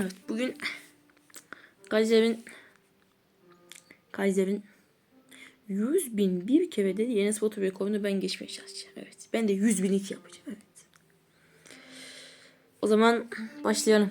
Evet bugün Kaiser'in Kaiser'in 100 bin bir kere dedi yeni spot rekorunu ben geçmeye çalışacağım. Evet. Ben de 100 bin iki yapacağım. Evet. O zaman başlayalım.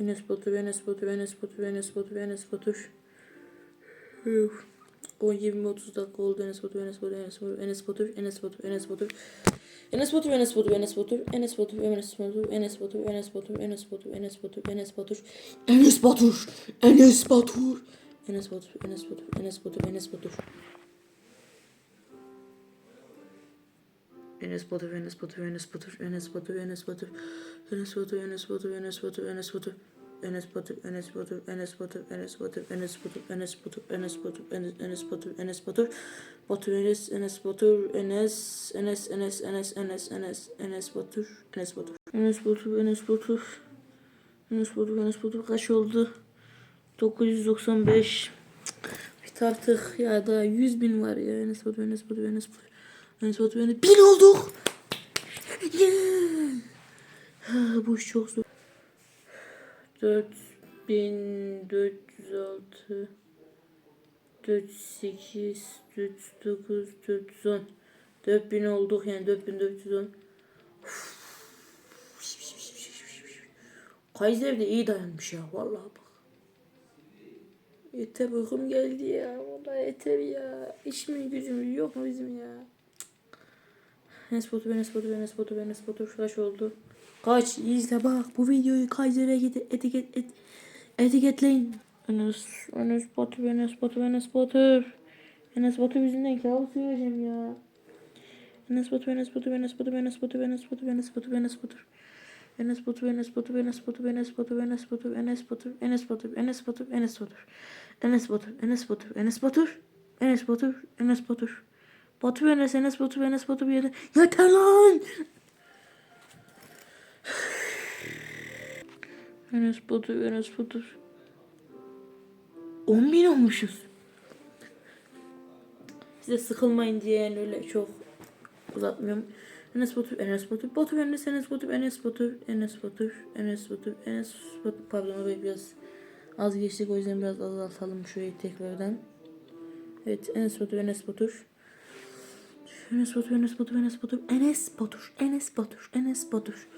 Enes Batur, Enes Batur, Enes Batur, Enes Batur, Enes Batur. Üf. O 20-30 dakika oldu Enes Batur, Enes Batur, Enes Batur, Enes Batur, Enes Batur, Enes Batur. Enes Batur, Enes Batur, Enes Batur, Enes Batur, Enes Batur, Enes Batur, Enes Batur, Enes Batur, Enes Batur, Enes Batur, Enes Batur, Enes Batur, Enes Batur, Enes Batur, Enes Batur, Enes Batur. Enes Batur, Enes Batur, Enes Batur, Enes Batur, Enes Batur, Enes Batur, Enes Batur, Enes Batur, Enes Batur. Enes Batur, Enes Batur, Enes Batur, Enes Batur, Enes Batur, Enes Batur, Enes Batur, Enes Enes Batur, Enes Batur, Batur Enes, Enes Batur, Enes, Enes, Enes, Enes, Enes, Enes, Enes Batur, Enes Batur. Enes Batur, Enes Batur. Enes Batur, Enes Batur kaç oldu? 995. Bit artık ya da 100 bin var ya. Enes Batur, Enes Batur, Enes Batur. Enes Batur, Enes Bin olduk. Bu iş çok zor. 4406 48 49 410 4000 olduk yani 4410 Kaiser de iyi dayanmış ya vallahi bak. Yeter uykum geldi ya. Vallahi yeter ya. İş mi gücümüz yok mu bizim ya? Enes Batur, Enes Batur, Enes Batur, Enes Batur kaç oldu? Kaç? İzle bak bu videoyu Kaiser'e etiket et, etiketleyin. Enes, Enes Batur, Enes Batur, Enes Batur. Enes Batur yüzünden kabus göreceğim ya. Enes Batur, Enes Batur, Enes Batur, Enes Batur, Enes Batur, Enes Batur, Enes Batur. Enes Batur, Enes Batur, Enes Batur, Enes Batur, Enes Batur, Enes Batur, Enes Batur, Enes Batur, Enes Batur. Enes Batur, Enes Batur, Enes Batur, Enes Batur, Enes Batur. Batur, Enes, Enes Batur, Enes Batur bir yerde. Yeter lan! Enes Batur, Enes Batur. 10 bin olmuşuz. Size sıkılmayın diye yani öyle çok uzatmıyorum. Enes Batur, Enes Batur, Batur, Enes, Enes Batur, Enes Batur, Enes Batur, Enes Batur, Enes Batur. Pardon orayı biraz az geçtik o yüzden biraz azaltalım şurayı tekrardan. Evet Enes Batur, Enes Batur. Enes Batur, Enes Batur, Enes Batur, Enes Batur, Enes Batur, Enes Batur. Enes Batur,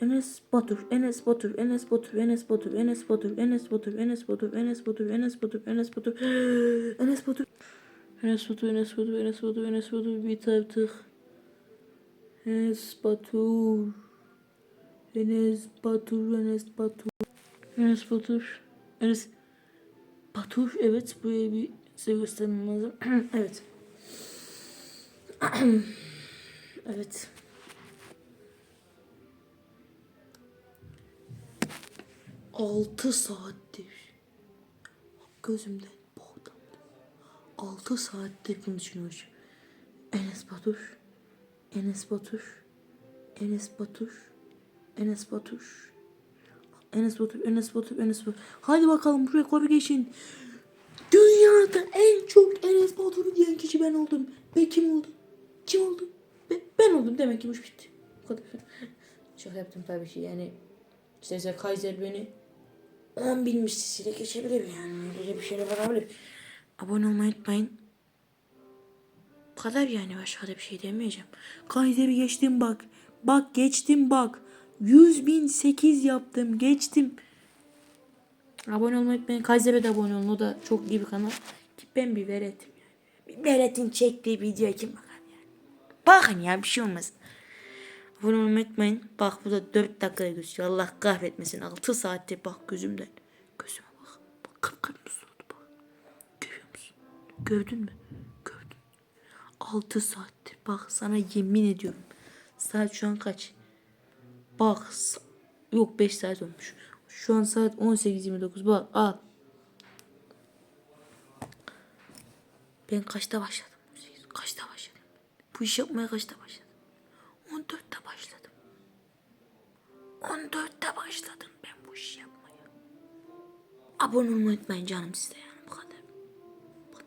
Enes Batur, Enes Batur, Enes Batur, Enes Batur, Enes Batur, Enes Batur, Enes Batur, Enes Batur, Enes Batur, Enes Batur. Enes Batur, Enes Batur, Enes Batur, Enes Batur, bir tartık. Enes Batur. Enes Batur, Enes Batur. Enes Batur. Enes Batur, evet buraya bir size göstermem lazım. evet. evet. Altı saattir gözümden boğdum. Altı saattir bunu düşünüyorum. Enes Batur, Enes Batur, Enes Batur, Enes Batur, Enes Batur, Enes Batur, Enes Batur. Hadi bakalım bu rekoru geçin. Dünyada en çok Enes Batur'u diyen kişi ben oldum. Ve kim oldu? Kim oldu? Ben, ben oldum demek ki bu bitti. Bu kadar. Şaka yaptım tabii ki yani. İşte mesela Kaiser beni 10 bin mislisiyle geçebilir yani. Böyle bir şeyler olabilir. Abone olmayı unutmayın. Bu kadar yani başka da bir şey demeyeceğim. Kaiser'i geçtim bak. Bak geçtim bak. 100 bin 8 yaptım geçtim. Abone olmayı unutmayın. Kaiser'e de abone olun. O da çok iyi bir kanal. Ki ben bir veretim yani. Bir veretin çektiği video kim bakar yani. Bakın ya bir şey olmaz. Abone unutmayın. Bak bu da 4 dakikada gözüküyor. Allah kahretmesin. 6 saatte bak gözümden. Gözüme bak. Bak kıpkırmızı oldu bak. Görüyor musun? Gördün mü? Gördüm. 6 saattir. Bak sana yemin ediyorum. Saat şu an kaç? Bak. Yok 5 saat olmuş. Şu an saat 18.29. Bak al. Ben kaçta başladım? Kaçta başladım? Bu iş yapmaya kaçta başladım? 14'te başladım. 14'te başladım ben bu işi yapmaya. Abone olmayı unutmayın canım size.